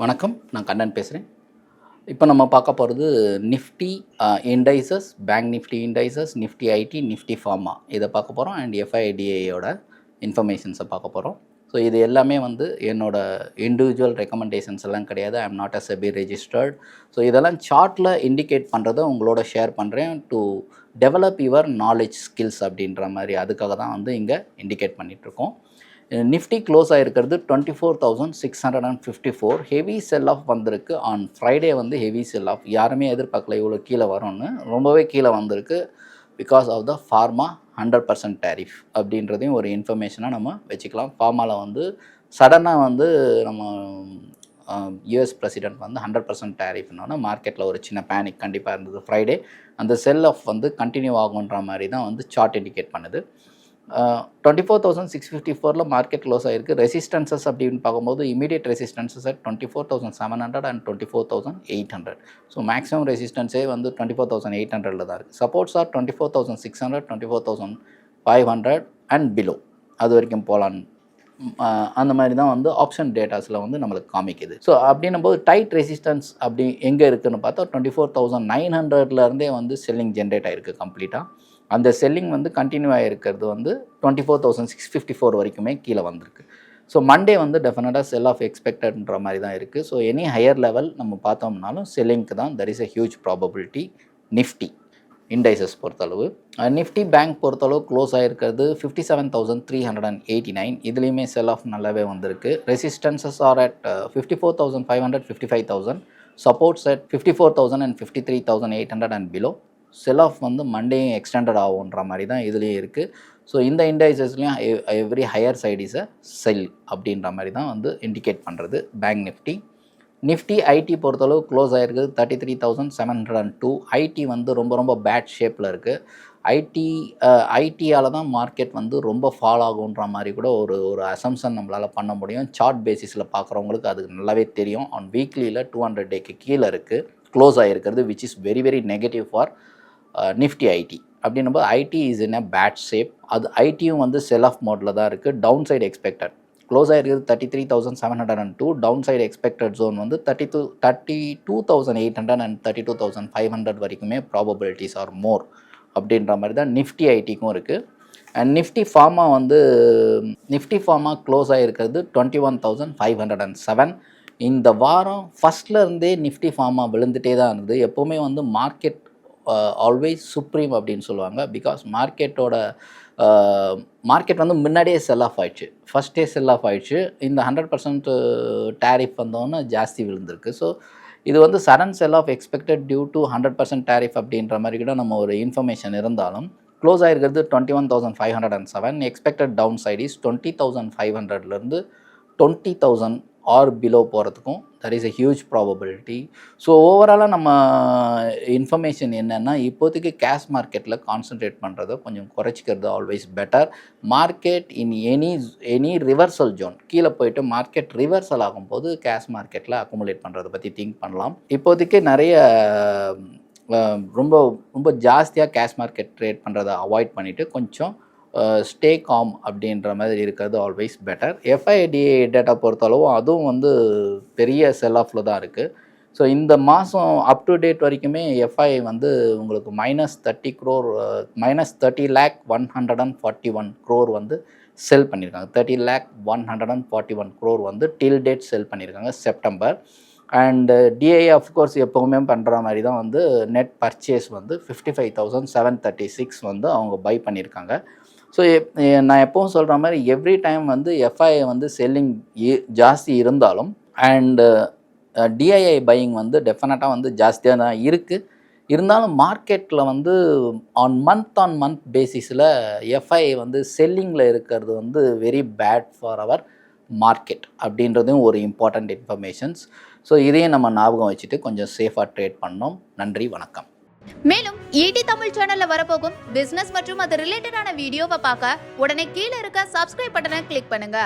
வணக்கம் நான் கண்ணன் பேசுகிறேன் இப்போ நம்ம பார்க்க போகிறது Nifty indices bank Nifty indices Nifty IT Nifty pharma. இதை பார்க்க போகிறோம் அண்ட் எஃப்ஐடிஏயோட இன்ஃபர்மேஷன்ஸை பார்க்க போகிறோம் ஸோ இது எல்லாமே வந்து என்னோட இண்டிவிஜுவல் ரெக்கமெண்டேஷன்ஸ் எல்லாம் கிடையாது. I am not a SEBI registered so இதெல்லாம் சார்ட்டில் இண்டிகேட் பண்ணுறதை உங்களோட ஷேர் பண்ணுறேன் to develop your knowledge skills அப்படின்ற மாதிரி. அதுக்காக தான் வந்து இங்கே இண்டிகேட் பண்ணிகிட்ருக்கோம் Nifty close ஆகிருக்கிறது twenty four thousand six hundred and fifty four heavy sell off வந்திருக்கு. ஆன் ஃப்ரைடே வந்து ஹெவி செல் ஆஃப் யாருமே எதிர்பார்க்கல இவ்வளோ கீழே வரும்னு. ரொம்பவே கீழே வந்திருக்கு. Because of the pharma hundred percent tariff அப்படின்றதையும் ஒரு இன்ஃபர்மேஷனாக நம்ம வச்சுக்கலாம். ஃபார்மாவில் வந்து சடனாக வந்து நம்ம யூஎஸ் பிரசிடென்ட் வந்து ஹண்ட்ரட் பர்சன்ட் டேரிஃப்னோன்னா மார்க்கெட்டில் ஒரு சின்ன பேனிக் கண்டிப்பாக இருந்தது ஃப்ரைடே அந்த செல் ஆஃப் வந்து கண்டினியூ ஆகுன்ற மாதிரி தான் வந்து சார்ட் இண்டிகேட் பண்ணுது. Twenty four thousand six fifty ஃபோரில் மார்க்கெட் க்ளோஸ் ஆகிருக்கு ரெசிஸ்டன்சஸ் அப்படின்னு பார்க்கும்போது immediate resistances at twenty four thousand seven hundred and twenty four thousand eight hundred so maximum ரெசிஸ்டன்ஸே வந்து டுவெண்ட்டி ஃபோர் தௌசண்ட் எயிட் ஹண்ட்ரடில் தான் இருக்குது supports are twenty four thousand six hundred twenty four thousand five hundred and below அது வரைக்கும் போகலான்னு அந்த மாதிரி தான் வந்து ஆப்ஷன் டேட்டாஸில் வந்து நம்மளுக்கு காமிக்குது. ஸோ அப்படின்னும் போது டைட் ரெசிஸ்டன்ஸ் அப்படி எங்கே இருக்குதுன்னு பார்த்தா டுவெண்ட்டி ஃபோர் தௌசண்ட் நைன் ஹண்ட்ரட்லேருந்தே வந்து செல்லிங் ஜென்ரேட் ஆகிருக்கு கம்ப்ளீட்டாக அந்த செல்லிங் வந்து கண்டினியூ ஆகிருக்கிறது வந்து twenty four thousand six fifty four வரைக்குமே கீழே வந்திருக்கு. ஸோ மண்டே வந்து டெஃபினட்டாக செல் ஆஃப் எக்ஸ்பெக்டட்ன்ற மாதிரி தான் இருக்குது ஸோ எனி ஹையர் லெவல் நம்ம பார்த்தோம்னாலும் செல்லிங்க்கு தான் there is a huge probability Nifty indices பொறுத்தளவு. நிஃப்டி பேங்க் பொறுத்தளவு close ஆகிருக்கிறது fifty seven thousand three hundred and eighty nine இதுலேயுமே செல் ஆஃப் நல்லாவே வந்திருக்கு. Resistances are at fifty four thousand five hundred fifty five thousand supports at fifty four thousand and fifty three thousand eight hundred and below sell off வந்து மண்டேயும் extended ஆகுன்ற மாதிரி தான் இதுலேயும் இருக்குது so இந்த இண்டைசஸ்லையும் எவ்ரி ஹையர் சைட் செல் அப்படின்ற மாதிரி தான் வந்து இண்டிகேட் பண்ணுறது பேங்க் நிஃப்டி நிஃப்டி ஐடி பொறுத்தளவு க்ளோஸ் ஆகிருக்கு thirty three thousand seven hundred and two IT வந்து ரொம்ப ரொம்ப பேட் ஷேப்பில் இருக்குது ஐடி ஐடியால் தான் மார்க்கெட் வந்து ரொம்ப ஃபால் ஆகுன்ற மாதிரி கூட ஒரு ஒரு அசம்ஷன் நம்மளால் பண்ண முடியும். சார்ட் பேசிஸில் பார்க்குறவங்களுக்கு அது நல்லாவே தெரியும். ஆன் வீக்லியில் டூ ஹண்ட்ரட் டேக்கு கீழே இருக்குது close ஆகிருக்கிறது which is very very negative for Nifty IT அப்படின்னும்போது IT is in a bad shape அது ஐடியும் வந்து செல் ஆஃப் மோடில் தான் இருக்குது டவுன் சைடு எக்ஸ்பெக்டட் க்ளோஸ் ஆகிருக்குது thirty three thousand seven hundred and two down side expected zone வந்து thirty two thirty two thousand eight hundred and thirty two thousand five hundred வரைக்குமே probabilities are மோர் அப்படின்ற மாதிரி தான் Nifty ஐடிக்கும் இருக்குது and Nifty pharma வந்து Nifty pharma close ஆகிருக்கிறது twenty one thousand five hundred and seven இந்த வாரம் ஃபஸ்ட்லேருந்தே நிஃப்டி ஃபார்மா விழுந்துகிட்டே தான் இருந்தது. எப்போவுமே வந்து மார்க்கெட் ஆல்வேஸ் சுப்ரீம் அப்படின்னு சொல்லுவாங்க. பிகாஸ் மார்க்கெட்டோட மார்க்கெட் வந்து முன்னாடியே செல் ஆஃப் ஆயிடுச்சு. ஃபஸ்ட்டே செல் ஆஃப் ஆயிடுச்சு. இந்த ஹண்ட்ரட் பர்சன்ட் டேரிஃப் வந்தோன்னே ஜாஸ்தி விழுந்திருக்கு. ஸோ இது வந்து sudden sell off expected due to hundred percent tariff அப்படின்ற மாதிரி கூட நம்ம ஒரு இன்ஃபர்மேஷன் இருந்தாலும் close ஆகிருக்கிறது twenty one thousand five hundred and seven expected down side is twenty thousand five ஹண்ட்ரட்லேருந்து டுவெண்ட்டி தௌசண்ட் ஆர் பிலோ போகிறதுக்கும் that is a huge probability so ஓவராலாக நம்ம இன்ஃபர்மேஷன் என்னென்னா இப்போதைக்கு கேஷ் மார்க்கெட்டில் கான்சன்ட்ரேட் பண்ணுறதை கொஞ்சம் குறைச்சிக்கிறது always better market in any any reversal zone கீழே போயிட்டு மார்க்கெட் ரிவர்சல் ஆகும்போது கேஷ் மார்க்கெட்டில் அக்குமுலேட் பண்ணுறதை பற்றி திங்க் பண்ணலாம். இப்போதைக்கு நிறைய ரொம்ப ரொம்ப ஜாஸ்தியாக கேஷ் மார்க்கெட் ட்ரேட் பண்ணுறதை அவாய்ட் பண்ணிவிட்டு கொஞ்சம் ஸ்டே காம் அப்படின்ற மாதிரி இருக்கிறது ஆல்வேஸ் பெட்டர் எஃப்ஐடிஏ டேட்டா பொறுத்தளவும் அதுவும் வந்து பெரிய செல் ஆஃபில் தான் இருக்குது ஸோ இந்த மாதம் அப் டு டேட் வரைக்குமே எஃப்ஐ வந்து உங்களுக்கு minus thirty crore minus thirty lakh one hundred and forty one crore வந்து செல் பண்ணியிருக்காங்க. Thirty lakh one hundred and forty one crore வந்து டில் டேட் செல் பண்ணியிருக்காங்க. September and DI uh, of course எப்போவுமே பண்ணுற மாதிரி தான் வந்து நெட் பர்ச்சேஸ் வந்து fifty five thousand seven thirty six வந்து அவங்க பை பண்ணியிருக்காங்க ஸோ நான் எப்பவும் சொல்கிற மாதிரி எவ்ரி டைம் வந்து எஃப்ஐ வந்து செல்லிங் ஜாஸ்தி இருந்தாலும் அண்டு டிஐஐ பையிங் வந்து டெஃபினட்டாக வந்து ஜாஸ்தியாக தான் இருக்குது இருந்தாலும் மார்க்கெட்டில் வந்து ஆன் மந்த் ஆன் மந்த் பேசிஸில் எஃப்ஐ வந்து செல்லிங்கில் இருக்கிறது வந்து very bad for our market அப்படின்றதும் ஒரு இம்பார்ட்டண்ட் இன்ஃபர்மேஷன்ஸ் ஸோ இதையும் நம்ம ஞாபகம் வச்சுட்டு கொஞ்சம் சேஃபாக ட்ரேட் பண்ணோம். நன்றி வணக்கம். மேலும் ஈடி தமிழ் சேனல்ல வரப்போகும் பிசினஸ் மற்றும் அது ரிலேட்டடான வீடியோவை பார்க்க உடனே கீழே இருக்க சப்ஸ்கிரைப் பட்டனை கிளிக் பண்ணுங்க.